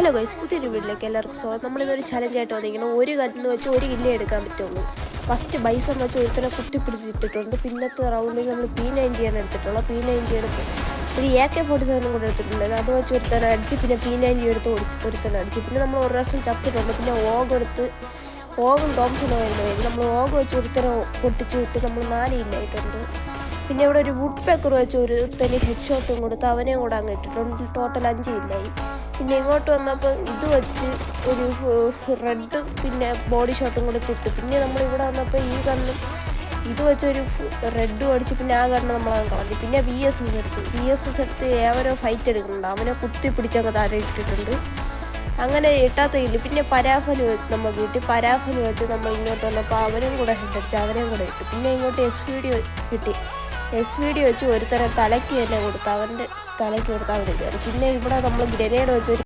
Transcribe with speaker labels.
Speaker 1: Hello guys പുതിയൊരു വീട്ടിലേക്ക് എല്ലാവർക്കും സ്വാഗതം. നമ്മളിതൊരു ചലഞ്ച് ആയിട്ട് വന്നിരിക്കണം ഒരു കല്ലെന്ന് വെച്ച് ഒരു കില്ല എടുക്കാൻ പറ്റുള്ളൂ. ഫസ്റ്റ് ബൈസ് എന്ന് വെച്ച് ഒരുത്തനെ കുത്തിപ്പിടിച്ചിട്ടിട്ടുണ്ട്. പിന്നത്തെ റൗണ്ടിൽ നമ്മൾ പി നയന്റിയാണ് എടുത്തിട്ടുള്ളത്. പി നയന്റി എടുത്ത് ഒരു എ കെ ഫോർട്ടി സെവനും കൂടെ എടുത്തിട്ടുണ്ട്. അത് വെച്ച് ഒരുത്തനെ അടിച്ച് പിന്നെ പി നയന്റി എടുത്ത് ഒരു- ഒരുത്തനെ അടിച്ച്. പിന്നെ നമ്മൾ ഒരു പ്രാവശ്യം ചത്തിട്ടുണ്ട്. പിന്നെ ഓഗ് എടുത്ത് ഓഗും തോംസണും ആയിരുന്നു നമ്മൾ ഓഗ് വെച്ച് ഒരുത്തനെ പൊട്ടിച്ച് വിട്ട് നമ്മൾ നാല് ഇല്ലായിട്ടുണ്ട് പിന്നെ ഇവിടെ ഒരു വുഡ് പേക്കർ വെച്ച് ഒരു തന്നെ ഹെഡ് ഷോട്ടും കൊടുത്ത് അവനെയും കൂടെ അങ്ങ് ഇട്ടിട്ടുണ്ട്. ടോട്ടൽ അഞ്ച് ഇല്ലായി പിന്നെ ഇങ്ങോട്ട് വന്നപ്പോൾ ഇത് വെച്ച് ഒരു റെഡ് പിന്നെ ബോഡി ഷോട്ടും കൂടെ ഇട്ടു പിന്നെ നമ്മൾ ഇവിടെ വന്നപ്പോൾ ഈ കണ്ണ് ഇത് വെച്ചൊരു റെഡ് അടിച്ച് പിന്നെ ആ കണ്ണ് നമ്മൾ കളഞ്ഞു. പിന്നെ വി എസ് എസ് എടുത്തു. വി എസ് എസ് എടുത്ത് ഏവരോ ഫൈറ്റ് എടുക്കുന്നുണ്ട്. അവനെ കുത്തി പിടിച്ചങ്ങ് താഴെ ഇട്ടിട്ടുണ്ട്. അങ്ങനെ ഇട്ടാത്ത ഇല്ല പിന്നെ പരാഫൽ നമ്മൾ വീട്ടിൽ പരാഫൽ വെച്ച് നമ്മൾ ഇങ്ങോട്ട് വന്നപ്പോൾ അവനും കൂടെ ഹെഡ് അടിച്ച് അവനെയും കൂടെ ഇട്ടു. പിന്നെ ഇങ്ങോട്ട് എസ് വി ഡി കിട്ടി. എസ് വീഡിയോ വെച്ച് ഒരുത്തരം തലയ്ക്ക് തന്നെ കൊടുത്ത് അവന്റെ തലയ്ക്ക് കൊടുത്ത് അവന് കയറി. പിന്നെ ഇവിടെ നമ്മൾ ഗ്രനേഡ് വെച്ച്